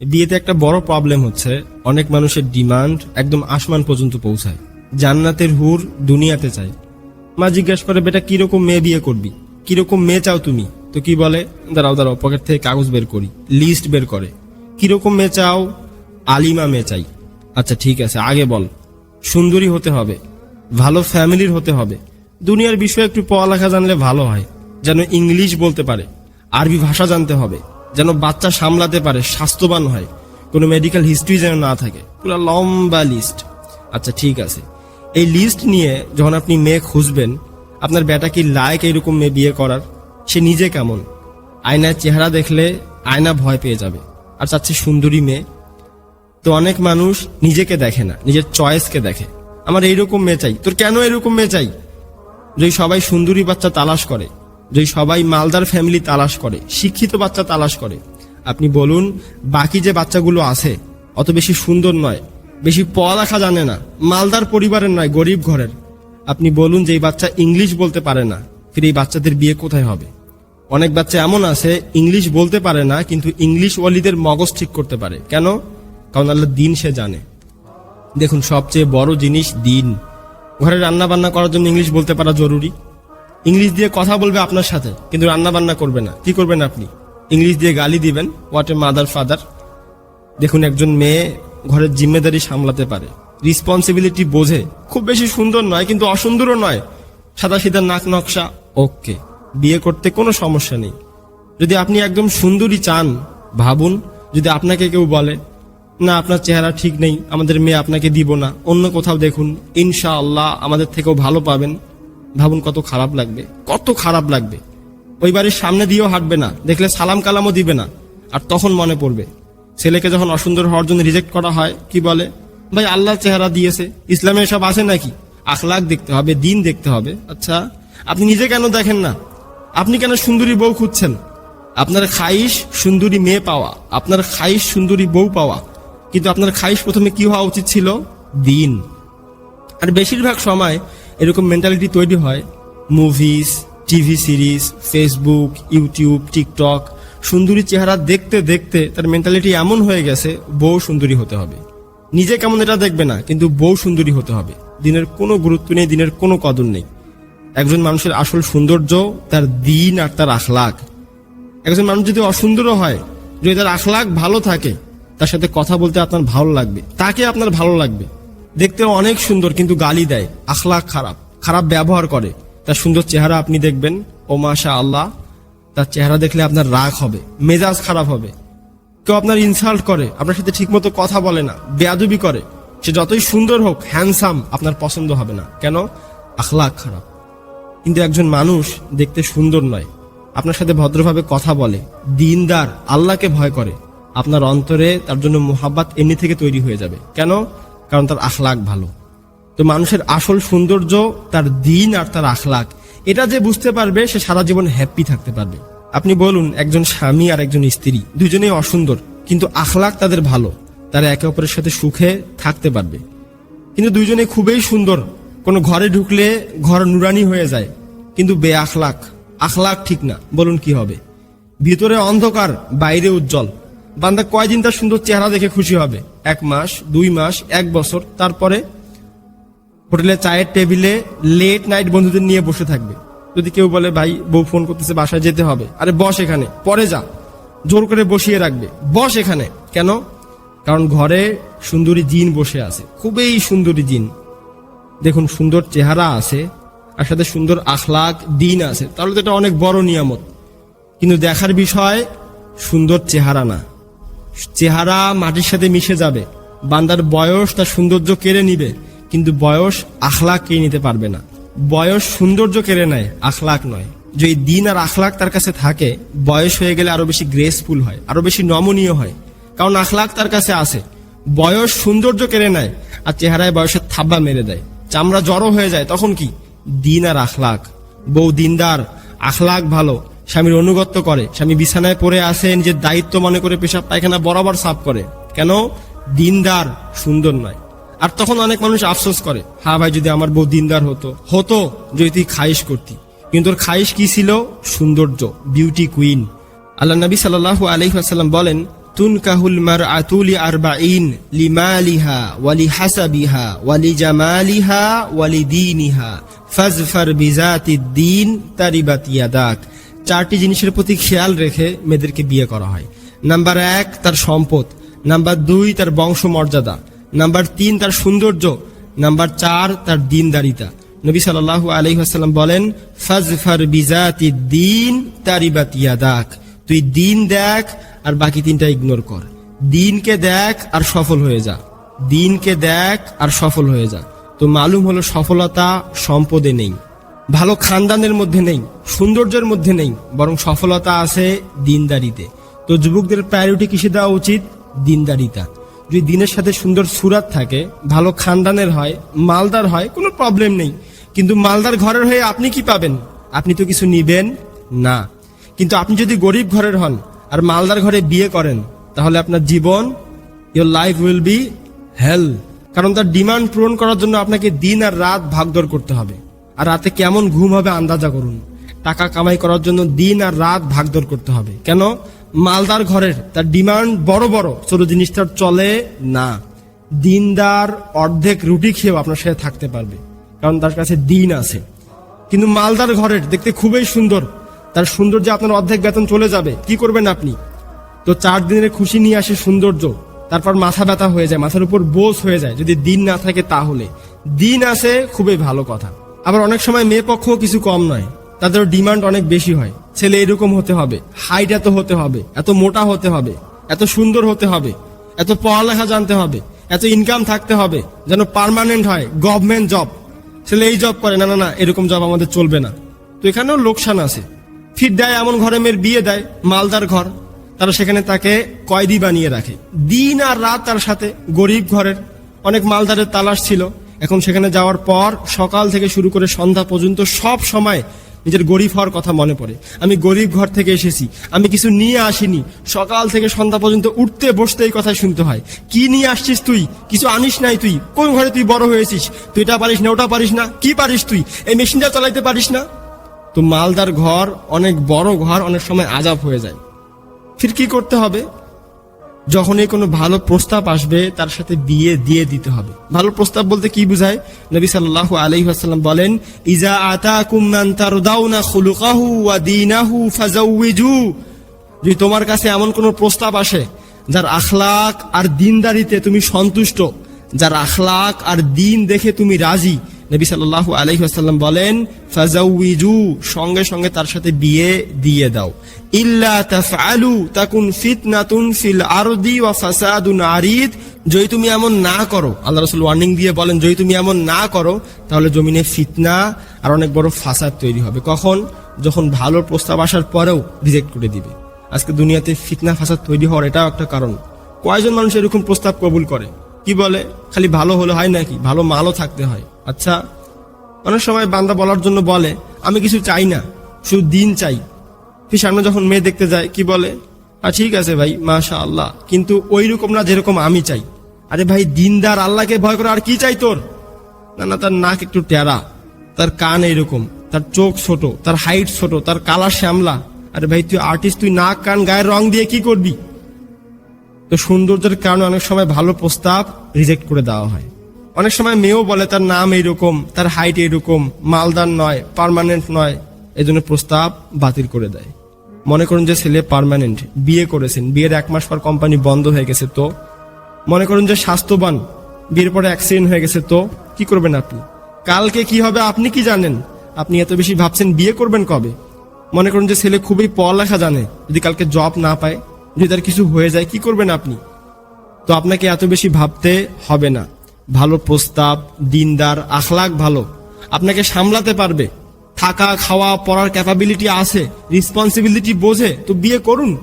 বিয়েতে একটা বড় প্রবলেম হচ্ছে, অনেক মানুষের ডিমান্ড একদম আসমান পর্যন্ত পৌঁছায়। জান্নাতের হুর দুনিয়াতে চায়। মা জিজ্ঞাসা করে, বেটা, কীরকম মেয়ে বিয়ে করবি? কীরকম মেয়ে চাও তুমি? তো কি বলে? দাঁড়াও দাঁড়াও পকেট থেকে কাগজ বের করি লিস্ট বের করে। কীরকম মেয়ে চাও? আলিমা মেয়ে চাই। আচ্ছা ঠিক আছে, আগে বল। সুন্দরী হতে হবে, ভালো ফ্যামিলির হতে হবে। দুনিয়ার বিষয়ে একটু পড়ালেখা জানলে ভালো হয়, যেন ইংলিশ বলতে পারে, আরবি ভাষা জানতে হবে। যেন বাচ্চা সামলাতে পারে, স্বাস্থ্যবান হয়, কোনো মেডিকেল হিস্ট্রি যেন না থাকে। পুরো লম্বা লিস্ট আচ্ছা ঠিক আছে। এই লিস্ট নিয়ে যখন আপনি মেয়ে খুঁজবেন, আপনার বেটা কি লায়ক এরকম মেয়ে বিয়ে করার? সে নিজে কেমন? আয়নার চেহারা দেখলে আয়না ভয় পেয়ে যাবে। আর চাচ্ছে সুন্দরী মেয়ে। তো অনেক মানুষ নিজেকে দেখে না, নিজের চয়েসকে দেখে। আমার এইরকম মেয়ে চাই। তোর কেন এরকম মেয়ে চাই? যদি সবাই সুন্দরী বাচ্চা তালাশ করে। যদি সবাই মালদার ফ্যামিলি তালাশ করে, শিক্ষিত বাচ্চা তালাশ করে। আপনি বলুন, বাকি যে বাচ্চাগুলো আছে, অত বেশি সুন্দর নয়, বেশি পড়ালেখা জানে না, মালদার পরিবারের নয়, গরিব ঘরের। আপনি বলুন যে এই বাচ্চা ইংলিশ বলতে পারে না, ফির এই বাচ্চাদের বিয়ে কোথায় হবে? অনেক বাচ্চা এমন আছে, ইংলিশ বলতে পারে না, কিন্তু ইংলিশ ওয়ালিদের মগজ ঠিক করতে পারে। কেন? কারণ আল্লাহ দিন সে জানে। দেখুন, সবচেয়ে বড় জিনিস দিন। ঘরে রান্না বান্না করার জন্য ইংলিশ বলতে পারা জরুরি। ইংলিশ দিয়ে কথা বলবে আপনার সাথে, কিন্তু রান্না বান্না করবে না। কি করবেন আপনি? ইংলিশ দিয়ে গালি দিবেন হোয়াট এ মাদার ফাদার দেখুন, একজন মেয়ে ঘরের জিম্মেদারি সামলাতে পারে। রিসপন্সিবিলিটি বোঝে। খুব বেশি সুন্দর নয়, কিন্তু অসুন্দরও নয়। সাদা সিধা নাক নকশা ওকে বিয়ে করতে কোনো সমস্যা নেই। যদি আপনি একদম সুন্দরী চান, ভাবুন, যদি আপনাকে কেউ বলে, না, আপনার চেহারা ঠিক নেই, আমাদের মেয়ে আপনাকে দিব না, অন্য কোথাও দেখুন ইনশা আল্লাহ আমাদের থেকেও ভালো পাবেন। ভাবুন কত খারাপ লাগবে, কত খারাপ লাগবে। ওই বাড়ির সামনে দিয়েও হাঁটবে না, দেখলে সালাম কালামও দিবে না। আর তখন মনে পড়বে, ছেলেকে যখন অসুন্দর হওয়ার জন্য রিজেক্ট করা হয়, কি বলে? ভাই, আল্লাহ চেহারা দিয়েছে, ইসলামে সব আছে নাকি? আখলাক দেখতে হবে, দিন দেখতে হবে। আচ্ছা আপনি নিজে কেন দেখেন না? আপনি কেন সুন্দরী বউ খুঁজছেন? আপনার খাইশ সুন্দরী মেয়ে পাওয়া, আপনার খাইশ সুন্দরী বউ পাওয়া। কিন্তু আপনার খাইশ প্রথমে কি হওয়া উচিত ছিল? দিন। আর বেশিরভাগ সময় এরকম মেন্টালিটি তৈরি হয়। Movies TV series Facebook YouTube TikTok সুন্দরী চেহারা দেখতে দেখতে তার মেন্টালিটি এমন হয়ে গেছে, বউ সুন্দরী হতে হবে। নিজে কেমন এটা দেখবে না, কিন্তু বউ সুন্দরী হতে হবে। দিনের কোনো গুরুত্ব নেই, দিনের কোনো কদর নেই। একজন মানুষের আসল সৌন্দর্য তার দিন আর তার আখলাক একজন মানুষ যদি অসুন্দরও হয়, যদি তার আখলাক ভালো থাকে, তার সাথে কথা বলতে আপনার ভালো লাগবে, তাকে আপনার ভালো লাগবে। দেখতে অনেক সুন্দর, কিন্তু গালি দেয়। আখলাক খারাপ। খারাপ ব্যবহার করে। তার সুন্দর চেহারা আপনি দেখবেন। ও মাশা আল্লাহ তার চেহারা দেখলে আপনার রাগ হবে, মেজাজ খারাপ হবে। কেউ আপনার ইনসাল্ট করে, আপনার সাথে ঠিকমতো কথা বলে না, বেয়াদুবি করে। সে যতই সুন্দর হোক হ্যান্ডসাম আপনার পছন্দ হবে না। কেন? আখলাক খারাপ। কিন্তু একজন মানুষ দেখতে সুন্দর নয়। আপনার সাথে ভদ্রভাবে কথা বলে। দিনদার, আল্লাহকে ভয় করে। আপনার অন্তরে তার জন্য মোহাব্বাত এমনি থেকে তৈরি হয়ে যাবে। কেন? কারণ তার আখলাক ভালো। তো মানুষের আসল সৌন্দর্য তার দিন আর তার আখলাক, এটা যে বুঝতে পারবে সে সারা জীবন হ্যাপি থাকতে পারবে। আপনি বলুন, একজন স্বামী আর একজন স্ত্রী, দুজনেই অসুন্দর, কিন্তু আখলাক তাদের ভালো, তারা একে অপরের সাথে সুখে থাকতে পারবে। কিন্তু দুজনে খুবই সুন্দর, কোনো ঘরে ঢুকলে ঘর নুরানি হয়ে যায়, কিন্তু বে আখলাক আখলাক ঠিক না, বলুন কি হবে? ভিতরে অন্ধকার, বাইরে উজ্জ্বল, বান্দা কয়দিন তার সুন্দর চেহারা দেখে খুশি হবে? এক মাস, দুই মাস, এক বছর। তারপরে হোটেলে চায়ের টেবিলে লেট নাইট বন্ধুদের নিয়ে বসে থাকবে। যদি কেউ বলে, ভাই, বউ ফোন করতেছে, বাসায় যেতে হবে। আরে, বস এখানে, পরে যা। জোর করে বসিয়ে রাখবে। বস এখানে। কেন? কারণ ঘরে সুন্দরী জিন বসে আছে। খুবই সুন্দরী জিন। দেখুন, সুন্দর চেহারা আছে, আর সাথে সুন্দর আখলাক, দিন আছে। তাহলে তো এটা অনেক বড় নিয়ামত। কিন্তু দেখার বিষয়, সুন্দর চেহারা না। চেহারা মাটির সাথে মিশে যাবে। বান্দার বয়স তার সৌন্দর্য কেড়ে নিবে, কিন্তু বয়স আখলাক কেড়ে নিতে পারবে না। বয়স সৌন্দর্য কেড়ে নেয়, আখলাক নয়। যদি দিন আর আখলাক তার কাছে থাকে, বয়স হয়ে গেলে আরও বেশি গ্রেসফুল হয়, আরও বেশি নমনীয় হয়। কারণ আখলাক তার কাছে আছে। বয়স সৌন্দর্য কেড়ে নেয়, আর চেহারায় বয়সের থাব্বা মেরে দেয়। চামড়া জড়ো হয়ে যায়, তখন কি? দিন আর আখলাক। বউ দিনদার, আখলাক ভালো। স্বামীর অনুগত্য করে। স্বামী বিছানায় পড়ে আসেন যে দায়িত্ব মনে করে পেশাব পায়খানা বরাবর সাফ করে। কেন? দিনদার সুন্দর নয়। আর তখন অনেক মানুষ আফসোস করে, হা ভাই, যদি আমার বউ দিনদার হতো। হতো যদি তুই খাইশ করতি। কিন্তু ওর খাইশ কি ছিল? সৌন্দর্য বিউটি কুইন আল্লাহ নবী সাল্লাহ আলহিহাসাল্লাম বলেন, তুনকাহুল মারআতু লিআরবাঈন লিমালিহা ওয়ালিহাসাবিহা ওয়ালিজামালিহা ওয়ালিদীনিহা ফাজফার বিজাতিদ দ্বীন তারিবাত ইয়াদাক। চারটি জিনিসের প্রতি খেয়াল রেখে মেয়েদেরকে বিয়ে করা হয়। নাম্বার এক, তার সম্পদ। নাম্বার দুই, তার বংশমর্যাদা। নাম্বার তিন, তার সৌন্দর্য। নাম্বার চার, তার দিনদারিতা। নবী সাল্লাল্লাহু আলাইহি ওয়াসাল্লাম বলেন, ফাজফার বিজাতি দিন তারিবাত ইয়াদাক। তুই দিন দেখ আর বাকি তিনটা ইগনোর কর। দিনকে দেখ আর সফল হয়ে যা। দিনকে দেখ আর সফল হয়ে যা। তো মালুম হলো সফলতা সম্পদে নেই। ভালো খানদানের মধ্যে নেই, সৌন্দর্যের মধ্যে নেই, বরং সফলতা আছে দিনদারিতে। তো যুবকদের প্রায়োরিটি কিসে দেওয়া উচিত? দিনদারিতা। যদি দিনের সাথে সুন্দর সুরাত থাকে, ভালো খানদানের হয়, মালদার হয়, কোনো প্রবলেম নেই। কিন্তু মালদার ঘরের হয়ে আপনি কি পাবেন? আপনি তো কিছু নিবেন না। কিন্তু আপনি যদি গরিব ঘরের হন আর মালদার ঘরে বিয়ে করেন, তাহলে আপনার জীবন your life will be hell কারণ তার ডিমান্ড পূরণ করার জন্য আপনাকে দিন আর রাত ভাগদর করতে হবে। আর রাতে কেমন ঘুম হবে আন্দাজা করুন। টাকা কামাই করার জন্য দিন আর রাত ভাগদর করতে হবে। কেন? মালদার ঘরের তার ডিমান্ড বড় বড়, ছোট জিনিস তার চলে না। দিনদার অর্ধেক রুটি খেয়েও আপনার সাথে থাকতে পারবে, কারণ তার কাছে দিন আছে। কিন্তু মালদার ঘরের দেখতে খুবই সুন্দর, তার সৌন্দর্যে আপনার অর্ধেক বেতন চলে যাবে। কি করবেন আপনি? তো চার দিনের খুশি নিয়ে আসে সৌন্দর্য, তারপর মাথা ব্যথা হয়ে যায়, মাথার উপর বোঝ হয়ে যায়। যদি দিন না থাকে তাহলে। দিন আছে, খুবই ভালো কথা। আবার অনেক সময় মেয়ে পক্ষ কিছু কম নয়। তাদের ডিমান্ড অনেক বেশি হয়। ছেলে এরকম হতে হবে। হাইট এত হতে হবে। এত মোটা হতে হবে। এত সুন্দর হতে হবে। এত পড়ালেখা জানতে হবে। এত ইনকাম থাকতে হবে। যেন পার্মানেন্ট হয়। গভর্নমেন্ট জব ছেলে এই জব করে। না না না, এরকম জব আমাদের চলবে না। তো এখানেও লোকসান আছে। ফির দেয় এমন ঘরে মেয়ের বিয়ে দেয়, মালদার ঘর। তারা সেখানে তাকে কয়েদি বানিয়ে রাখে। দিন আর রাত তার সাথে গরিব ঘরের। অনেক মালদারের তালাশ ছিল। এখন সেখানে যাওয়ার পর সকাল থেকে শুরু করে সন্ধ্যা পর্যন্ত সব সময় নিজের গরিব হওয়ার কথা মনে পড়ে। আমি গরিব ঘর থেকে এসেছি। আমি কিছু নিয়ে আসিনি। সকাল থেকে সন্ধ্যা পর্যন্ত উঠতে বসতে এই কথা শুনতে হয়। কি নিয়ে আসছিস তুই? কিছু আনিস নাই তুই? কোন ঘরে তুই বড় হয়েছিস? তুই এটা পারিস না, ওটা পারিস না। কি পারিস তুই? এই মেশিনটা চালাইতে পারিস না? তো মালদার ঘর অনেক বড় ঘর, অনেক সময় আজাব হয়ে যায়। ফির কি করতে হবে? যখনই কোনো ভালো প্রস্তাব আসবে, তার সাথে বিয়ে দিয়ে দিতে হবে। ভালো প্রস্তাব বলতে কি বুঝায়? নবী সাল্লাল্লাহু আলাইহি ওয়াসাল্লাম বলেন, ইজা আতাকুম মান তারদাউনা খুলুকাহু ওয়া দীনাহু ফাজাউইজু। যদি তোমার কাছে এমন কোনো প্রস্তাব আসে, যার আখলাক আর দিনদারিতে তুমি সন্তুষ্ট, যার আখলাক আর দিন দেখে তুমি রাজি নবী সাল্লাল্লাহু আলাইহি ওয়াসাল্লাম বলেন ফাজাউইজু সঙ্গে সঙ্গে তার সাথে বিয়ে দিয়ে দাও। ইল্লা তাফআলু, তাকুন ফিতনাতুন ফিল আরদি ওয়া ফাসাদুন আরিদ। যদি তুমি এমন না করো, আল্লাহ রাসূল ওয়ার্নিং দিয়ে বলেন, যদি তুমি এমন না করো, তাহলে জমিনে ফিতনা আর অনেক বড় ফাসাদ তৈরি হবে। কখন? যখন ভালো প্রস্তাব আসার পরেও রিজেক্ট করে দিবে। আজকে দুনিয়াতে ফিতনা, ফাসাদ তৈরি হওয়ার এটাও একটা কারণ। কয়জন মানুষ এরকম প্রস্তাব কবুল করে? কি বলে? খালি ভালো হলে হয় নাকি? ভালো মালও থাকতে হয়। আচ্ছা অনেক সময় বান্দা বলার জন্য বলে, আমি কিছু চাই না, শুধু দিন চাই। ফির সামনে যখন মেয়ে দেখতে যায়, কি বলে? আর ঠিক আছে ভাই মাশা আল্লাহ কিন্তু ওই রকম না যেরকম আমি চাই। আরে ভাই, দিনদার আল্লাহকে ভয় করে আর কি চাই তোর? না না, তার নাক একটু টেরা, তার কান এইরকম, তার চোখ ছোট, তার হাইট ছোট, তার কালার শ্যামলা। আরে ভাই, তুই আর্টিস্ট তুই নাক, কান, গায়ের রং দিয়ে কি করবি? তো সৌন্দর্যের কারণে অনেক সময় ভালো প্রস্তাব রিজেক্ট করে দেওয়া হয়। অনেক সময় মেয়েও বলে, তার নাম এইরকম, তার হাইট এইরকম, মালদার নয় পার্মানেন্ট নয়। এই জন্য প্রস্তাব বাতিল করে দেয়। মনে করুন যে ছেলে পারমানেন্ট বিয়ে করেছেন, বিয়ের এক মাস পর কোম্পানি বন্ধ হয়ে গেছে তো? মনে করুন যে স্বাস্থ্যবান, বিয়ের পরে অ্যাক্সিডেন্ট হয়ে গেছে তো? কি করবেন আপনি? কালকে কি হবে আপনি কি জানেন? আপনি এত বেশি ভাবছেন বিয়ে করবেন কবে? মনে করুন যে ছেলে খুবই পড়ালেখা জানে, যদি কালকে জব না পায়, যদি তার কিছু হয়ে যায়, কি করবেন আপনি? তো আপনাকে এত বেশি ভাবতে হবে না। ভালো প্রস্তাব, দিনদার আখলাক ভালো। আপনাকে সামলাতে পারবে। থাকা, খাওয়া, পড়ার ক্যাপাবিলিটি আছে রেসপন্সিবিলিটি বোঝে, তো বিয়ে করুন।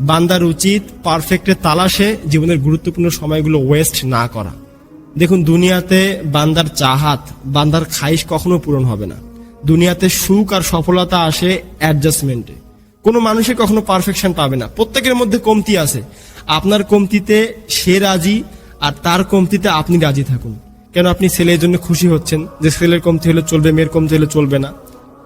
বান্দার উচিত পারফেক্টের তালাশে জীবনের গুরুত্বপূর্ণ সময়গুলো ওয়েস্ট না করা। দেখুন, দুনিয়াতে বান্দার চাহাত, বান্দার খাইশ কখনো পূরণ হবে না। দুনিয়াতে সুখ আর সফলতা আসে অ্যাডজাস্টমেন্টে কোনো মানুষে কখনো পারফেকশন পাবে না। প্রত্যেকের মধ্যে কমতি আছে। আপনার কমতিতে সে রাজি আর তার কমতিতে আপনি রাজি থাকুন। কেন আপনি ছেলের জন্য খুশি হচ্ছেন? যে ছেলের কমতি হলে চলবে, মেয়ের কমতি হলে চলবে না।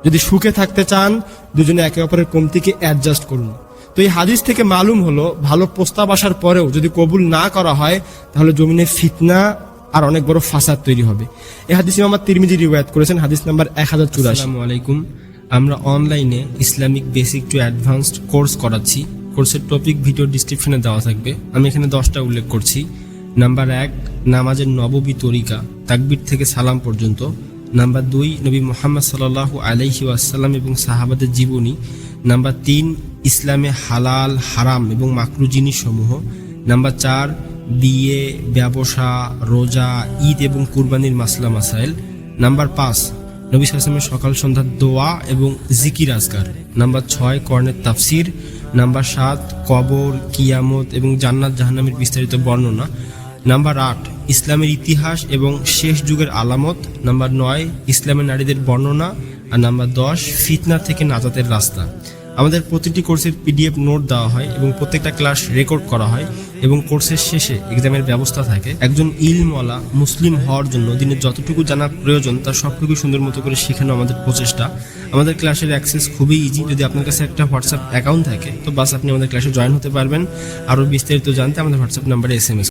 যদি সুখে থাকতে চান, দুজনে একে অপরের কমতিকে অ্যাডজাস্ট করুন। তো এই হাদিস থেকে মালুম হলো, ভালো প্রস্তাব আসার পরেও যদি কবুল না করা হয়, তাহলে জমিনে ফিতনা আর অনেক বড় ফাসাদ তৈরি হবে। এই হাদিস আমার তিরমিজি রিওয়ায়াত করেছেন, হাদিস নাম্বার এক হাজার চুরাশি। আমরা অনলাইনে Islamic basic to advanced course করাচ্ছি। কোর্সের টপিক ভিডিও ডিসক্রিপশনে দেওয়া থাকবে। আমি এখানে দশটা উল্লেখ করছি। নাম্বার এক, নামাজের নববী তরিকা, তাকবির থেকে সালাম পর্যন্ত। নাম্বার দুই, নবী মোহাম্মদ সাল্লাহ আলাইহি ওয়াসাল্লাম এবং সাহাবাদের জীবনী। নাম্বার তিন, ইসলামে হালাল, হারাম এবং মাকরু জিনিসসমূহ। নাম্বার চার, বিয়ে, ব্যবসা, রোজা, ঈদ এবং কুরবানির মাসলা মাসাইল। নাম্বার পাঁচ, নবী সালামের সকাল সন্ধ্যার দোয়া এবং জিকির আজকার। নাম্বার ছয় কর্ণের তাফসির। নাম্বার সাত, কবর, কিয়ামত এবং জান্নাত জাহান্নামের বিস্তারিত বর্ণনা। নাম্বার আট, ইসলামের ইতিহাস এবং শেষ যুগের আলামত। নাম্বার নয়, ইসলামের নারীদের বর্ণনা। আর নাম্বার দশ, ফিতনা থেকে নাজাতের রাস্তা। আমাদের প্রতিটি কোর্সের পিডিএফ নোট দেওয়া হয় এবং প্রত্যেকটা ক্লাস রেকর্ড করা হয় এবং কোর্সের শেষে এক্সামের ব্যবস্থা থাকে। একজন ইলমওয়ালা মুসলিম হওয়ার জন্য দিনের যতটুকু জানা প্রয়োজন, তার সবটুকু সুন্দর মতো করে শেখানো আমাদের প্রচেষ্টা। আমাদের ক্লাসের অ্যাক্সেস খুবই ইজি যদি আপনার কাছে একটা হোয়াটসঅ্যাপ অ্যাকাউন্ট থাকে, তো বাস আপনি আমাদের ক্লাসে জয়েন হতে পারবেন। আরও বিস্তারিত জানতে আমাদের হোয়াটসঅ্যাপ নাম্বারে এস এম এস